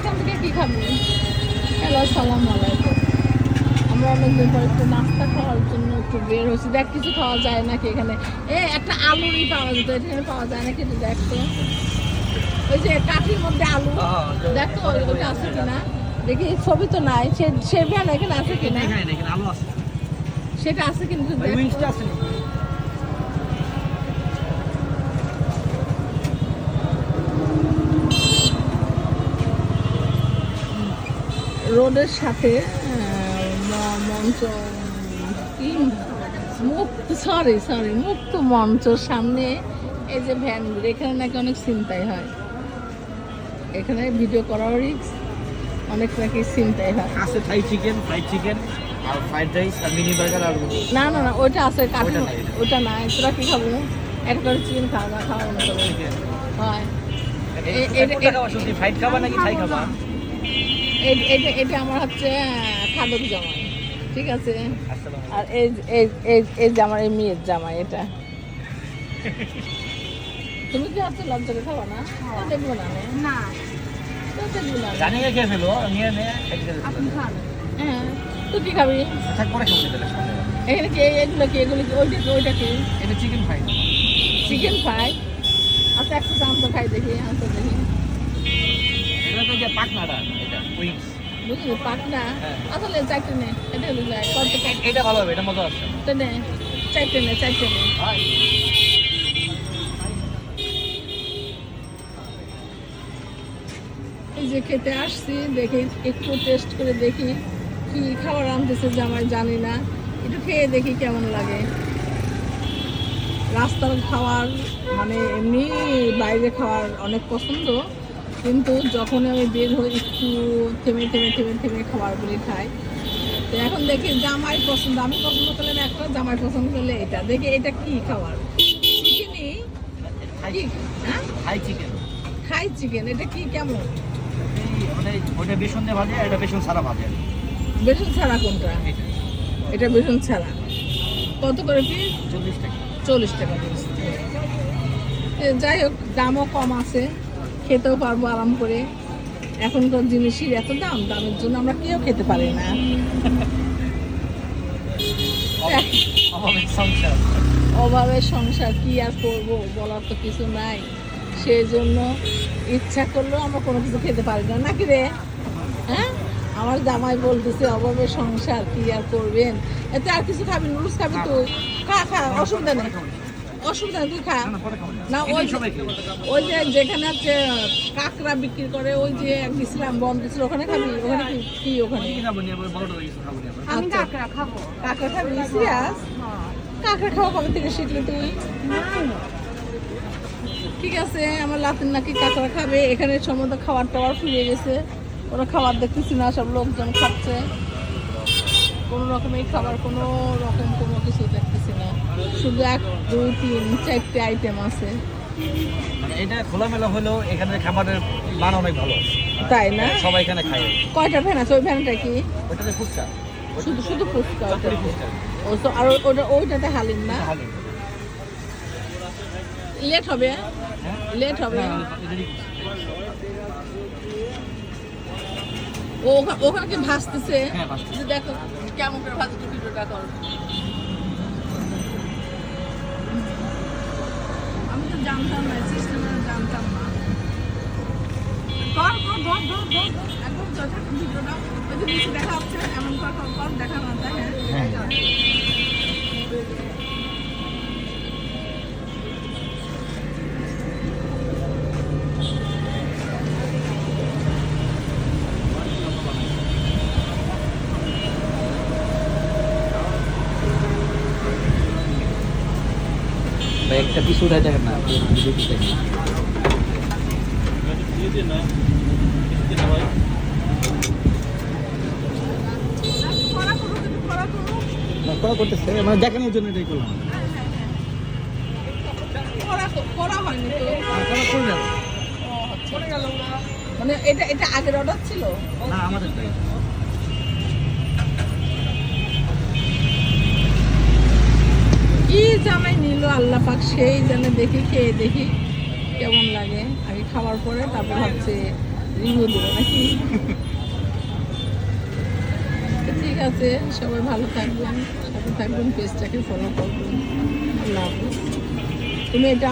এখান থেকে কি খাবি? হ্যালো সালাম আলাইকুম। আমরা অনেকদিন পর একটু নাস্তা খাওয়ার জন্য একটু বের হয়েছি। দেখ কিছু খাওয়া যায় নাকি এখানে? এ একটা আলুরই পাওয়া যেত এখানে পাওয়া যায় নাকি একটু দেখ তো। ওই যে কাঠির মধ্যে আলু। দেখ তো ওই- ওইটা আছে কিনা? দেখি ছবি তো নাই। সে সে এখানে আছে কিনা? আলু আছে। সেটা আছে কিন্তু দেখ রোডের সাথে মঞ্চ মুক্ত সরি সরি মুক্ত মঞ্চর সামনে এই যে ভ্যানগুলো এখানে নাকি অনেক চিন্তাই হয়। এখানে ভিডিও করাও রিক্স অনেক নাকি চিন্তাই হয়। আছে থাই চিকেন ফ্রাইড চিকেন আর ফ্রাইড রাইস আর মিনি বার্গার আর না না না ওইটা আছে কাঠি ওইটা এটা। তোরা কি খাব? একটা করে চিকেন খাওয়া খাওয়া হয়। এটা খাওয়া সত্যি ফ্রাইড খাবা নাকি থাই খাবা? এটা এটা আমার হচ্ছে খাদক জামাই। ঠিক আছে? আর এই এই এই এই জামাই এই মেয়ের জামাই এটা। তুমি কি হচ্ছে লজ্জা করে খাবা না? তো দেখব না নে। তো দেখব না জানি না ফেলো নিয়ে নে খাইতে দে। আপনি খান হ্যাঁ তুই কি খাবি? থাক পরে খাব এখানে কি এগুলো কি এগুলো কি ওইটা কি ওইটা কি? এটা চিকেন ফ্রাইড চিকেন ফ্রাই আচ্ছা একটা চাম তো খাই দেখি আচ্ছা দেখি। তো যে পাকনাটা এটা উইংস বুঝলি পাক হ্যাঁ। আসলে চারটে নে এটা হলো যায় কত এটা ভালো হবে এটা মজা আছে তো নে চারটে নে চারটে নে এই যে খেতে আসছি দেখি একটু টেস্ট করে দেখি কি খাবার আনতেছে জামাই জানি না। একটু খেয়ে দেখি কেমন লাগে। রাস্তার খাওয়ার মানে এমনি বাইরে খাওয়ার অনেক পছন্দ। কিন্তু যখন আমি বের হই একটু থেমে থেমে থেমে থেমে খাবারগুলি খাই তো এখন দেখি জামাই পছন্দ আমি পছন্দ করলে একটা জামাই পছন্দ করলে এটা। দেখি এটা কি খাবার? চিকেনই? হ্যাঁ? থাই চিকেন খাই চিকেন এটা কি কেমন? মানে ওটা বেসন দিয়ে ভাজে এটা বেসন ছাড়া ভাজে। বেসন ছাড়া কোনটা? এটা। এটা বেসন ছাড়া। কত করে পিস চল্লিশ টাকা। চল্লিশ টাকা পিস যাই হোক দামও কম আছে। খেতেও পারব আরাম করে। এখনকার জিনিসের এত দাম দামের জন্য আমরা কেউ খেতে পারি না। অভাবের সংসার। কি আর করব বলার তো কিছু নাই। সেই জন্য ইচ্ছা করলেও আমরা কোনো কিছু খেতে পারি না। নাকি রে? হ্যাঁ? আমার জামাই বলতেছে অভাবের সংসার কি আর করবেন? এতে আর কিছু খাবি নুডলস খাবি তুই। খা খা অসুবিধা নেই। অসুবিধা তুই খা। না, ওই। ওই যে যেখানে হচ্ছে কাঁকড়া বিক্রি করে ওই যে গেছিলাম বন্ধ ছিল ওখানে খাবি? ওখানে কি কি ওখানে? কি খাব নি, আবার বড়টা কিছু খাব নি আবার। আমি আচ্ছা। কাঁকড়া খাব। কাঁকড়া খাবি? সিরিয়াস? হ্যাঁ। কাঁকড়া খাওয়া কবে থেকে শিখলি তুই? ঠিক আছে আমার লাতিন নাকি কাঁকড়া খাবে। এখানে সমস্ত খাবার টাবার ফুরিয়ে গেছে। ওরা খাবার দেখতেছি না সব লোকজন খাচ্ছে। কোনো রকমের খাবার কোনো রকম কোনো কিছু দেখতেছি না। শুধু এক দুই তিন চারটে আইটেম আছে। মানে এটা খোলামেলা হলেও এখানে খাবারের মান অনেক ভালো। তাই না? সবাই এখানে খায়। কয়টা ভ্যান আছে? ওই ভ্যানটা কি? ওটাতে ফুচকা। শুধু শুধু ফুচকা ও তো আর ওটা ওইটাতে হালিম না? লেট হবে? হ্যাঁ? লেট হবে? এদেরই ফুচকা। ও ওখানে ভাসতেছে? হ্যাঁ, ভাসতেছে। দেখো কেমন করে ভাজতে ভিডিওটা কর আমি তো জানতাম না সিস্টেম জানতাম না। কর কর ধর ধর ধর। একদম ওটা ভিডিওটা ওই যে দেখা হচ্ছে এমন কর কর দেখা না হ্যাঁ। ভাই একটা পিছু উঠে দেখেন। না করা করতেছে মানে দেখানোর জন্য এটাই করলাম। মানে এটা এটা আগের অর্ডার ছিল? না আমাদের কি জামাই নিল আল্লাহ পাক, সেই জানে দেখি, খেয়ে দেখি কেমন লাগে। আগে খাওয়ার পরে তারপর হচ্ছে রিভিউ দেবো নাকি? ঠিক আছে, সবাই ভালো থাকবেন, সাথে থাকবেন, পেজটাকে ফলো করবেন। আল্লাহ তুমি এটা